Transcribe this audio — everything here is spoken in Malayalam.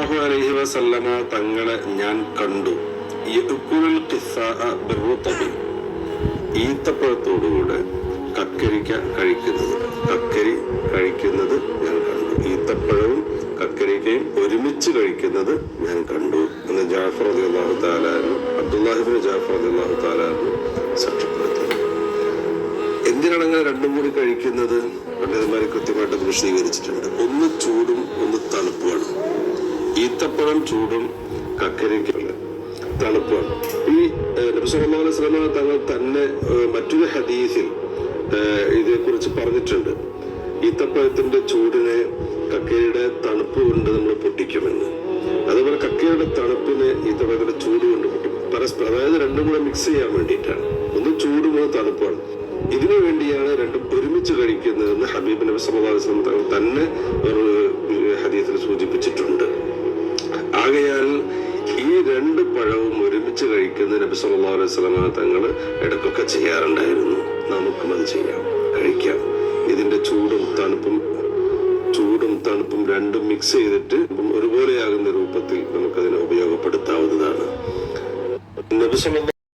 അലൈഹി വസല്ലമ തങ്ങളെ ഞാൻ കണ്ടു. ഈത്തപ്പഴത്തോടുകൂടെ കക്കരിക്ക കഴിക്കുന്നത്. കക്കരി കഴിക്കുന്നത് ഞാൻ കണ്ടു. ഈത്തപ്പഴവും കക്കരിക്കയും ഒരുമിച്ച് കഴിക്കുന്നത് ഞാൻ കണ്ടു എന്ന് ജാഫർ അള്ളാഹു താലായിരുന്നു അബ്ദുല്ലാഹിബിന് ജാഫർ അള്ളാഹു താലായിരുന്നു സാക്ഷ്യപ്പെടുത്തുന്നത് എന്തിനാണ് അങ്ങനെ രണ്ടും കൂടി കഴിക്കുന്നത്? പണ്ഡിതന്മാരെ കൃത്യമായിട്ട് വിശദീകരിച്ചിട്ടുണ്ട്. ഒന്ന് ചൂടും ഒന്ന് തണുപ്പുമാണ്. ഈത്തപ്പഴം ചൂടും കക്കരിക്കുള്ള തണുപ്പാണ്. ഈ ഏഹ്, സ്വലമ തങ്ങൾ തന്നെ മറ്റൊരു ഹദീസിൽ ഇതേക്കുറിച്ച് പറഞ്ഞിട്ടുണ്ട്. ഈത്തപ്പഴത്തിന്റെ ചൂടിനെ കക്കയുടെ തണുപ്പ് കൊണ്ട് നമ്മൾ പൊട്ടിക്കുമെന്ന്. അതുപോലെ കക്കയുടെ തണുപ്പിനെ ഈത്തപ്പഴത്തിന്റെ ചൂട് കൊണ്ട് പൊട്ടിക്കും പരസ്പരം അതായത് രണ്ടും കൂടെ മിക്സ് ചെയ്യാൻ വേണ്ടിയിട്ടാണ്. ഒന്ന് ചൂടും ഒന്ന് തണുപ്പാണ്. ഇതിനു വേണ്ടിയാണ് രണ്ടും ഒരുമിച്ച് കഴിക്കുന്നതെന്ന് ഹബീബ് നബി സല്ലല്ലാഹു അലൈഹി വസല്ലം തങ്ങൾ തന്നെ പഴവും ഒരുമിച്ച് കഴിക്കുന്ന നബി സല്ലല്ലാഹു അലൈഹി വസല്ലം തങ്ങൾ ഇടയ്ക്കൊക്കെ ചെയ്യാറുണ്ടായിരുന്നു. നമുക്കും അത് ചെയ്യാം. കഴിക്കാം. ഇതിന്റെ ചൂടും തണുപ്പും ചൂടും തണുപ്പും രണ്ടും മിക്സ് ചെയ്തിട്ട് ഒരുപോലെയാകുന്ന രൂപത്തിൽ നമുക്കതിനെ ഉപയോഗപ്പെടുത്താവുന്നതാണ്. നബി